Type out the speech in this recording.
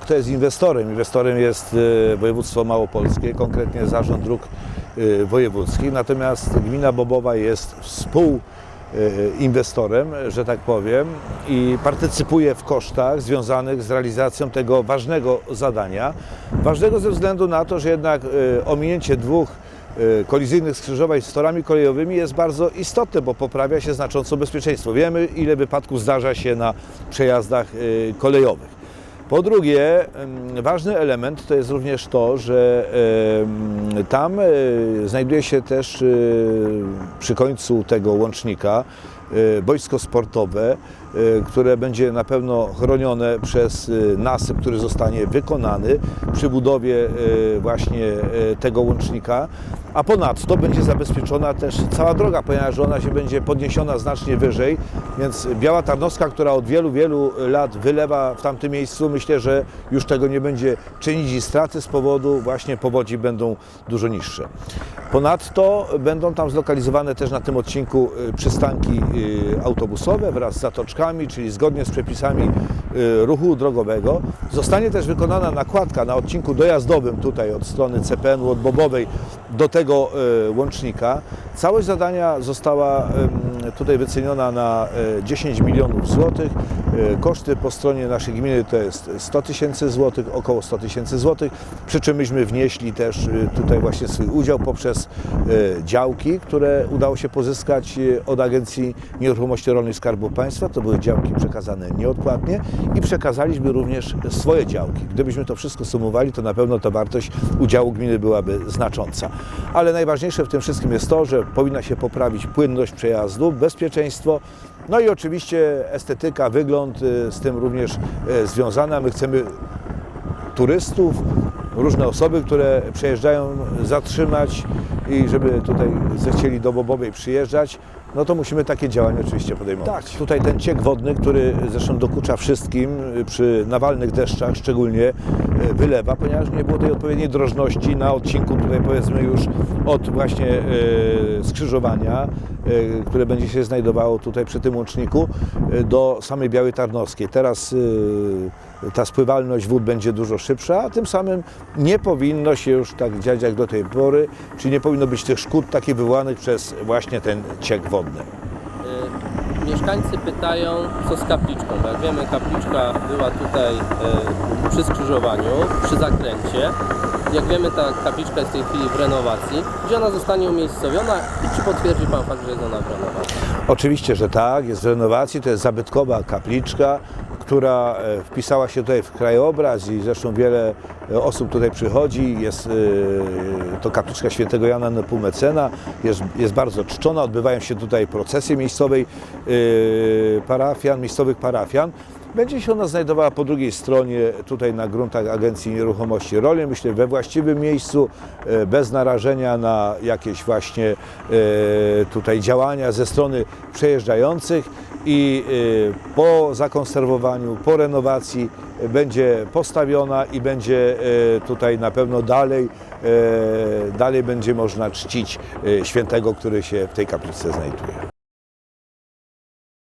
Kto jest inwestorem? Inwestorem jest e, województwo małopolskie, konkretnie Zarząd Dróg e, Wojewódzkich, natomiast gmina Bobowa jest współinwestorem, że tak powiem, i partycypuje w kosztach związanych z realizacją tego ważnego zadania. Ważnego ze względu na to, że jednak ominięcie dwóch kolizyjnych skrzyżowań z torami kolejowymi jest bardzo istotne, bo poprawia się znacząco bezpieczeństwo. Wiemy, ile wypadków zdarza się na przejazdach kolejowych. Po drugie, ważny element to jest również to, że tam e, znajduje się też e, przy końcu tego łącznika boisko sportowe, e, które będzie na pewno chronione przez e, nasyp, który zostanie wykonany przy budowie e, właśnie e, tego łącznika, a ponadto będzie zabezpieczona też cała droga, ponieważ ona się będzie podniesiona znacznie wyżej, więc Biała Tarnowska, która od wielu, wielu lat wylewa w tamtym miejscu, myślę, że już tego nie będzie czynić i straty z powodu właśnie powodzi będą dużo niższe. Ponadto będą tam zlokalizowane też na tym odcinku przystanki autobusowe wraz z zatoczkami, czyli zgodnie z przepisami y, ruchu drogowego. Zostanie też wykonana nakładka na odcinku dojazdowym tutaj od strony CPN-u, od Bobowej do tego y, łącznika. Całość zadania została tutaj wyceniona na y, 10 milionów złotych. Y, Koszty po stronie naszej gminy to jest 100 tysięcy złotych, około 100 tysięcy złotych, przy czym myśmy wnieśli też tutaj właśnie swój udział poprzez działki, które udało się pozyskać od Agencji Nieruchomości Rolnych Skarbu Państwa. To były działki przekazane nieodpłatnie i przekazaliśmy również swoje działki. Gdybyśmy to wszystko sumowali, to na pewno ta wartość udziału gminy byłaby znacząca. Ale najważniejsze w tym wszystkim jest to, że powinna się poprawić płynność przejazdu, bezpieczeństwo, no i oczywiście estetyka, wygląd y, z tym również y, związana. My chcemy turystów, różne osoby, które przejeżdżają, zatrzymać i żeby tutaj zechcieli do Bobowej przyjeżdżać, no to musimy takie działania oczywiście podejmować. Tak. Tutaj ten ciek wodny, który zresztą dokucza wszystkim y, przy nawalnych deszczach szczególnie y, wylewa, ponieważ nie było tej odpowiedniej drożności na odcinku tutaj powiedzmy już od właśnie y, skrzyżowania, które będzie się znajdowało tutaj przy tym łączniku do samej Białej Tarnowskiej. Teraz ta spływalność wód będzie dużo szybsza, a tym samym nie powinno się już tak dziać jak do tej pory, czyli nie powinno być tych szkód takich wywołanych przez właśnie ten ciek wodny. Y, Mieszkańcy pytają, co z kapliczką. Jak wiemy, kapliczka była tutaj y, przy skrzyżowaniu, przy zakręcie. Jak wiemy, ta kapliczka jest w tej chwili w renowacji. Gdzie ona zostanie umiejscowiona i czy potwierdzi Pan fakt, że jest ona w renowacji? Oczywiście, że tak, jest w renowacji, to jest zabytkowa kapliczka, która e, wpisała się tutaj w krajobraz i zresztą wiele e, osób tutaj przychodzi. Jest e, to kapliczka świętego Jana Nepomucena, jest, jest bardzo czczona, odbywają się tutaj procesje miejscowej parafian, miejscowych parafian. Będzie się ona znajdowała po drugiej stronie, tutaj na gruntach Agencji Nieruchomości Rolnej, myślę we właściwym miejscu, bez narażenia na jakieś właśnie tutaj działania ze strony przejeżdżających i e, po zakonserwowaniu, po renowacji e, będzie postawiona i będzie e, tutaj na pewno dalej, dalej będzie można czcić świętego, który się w tej kapliczce znajduje.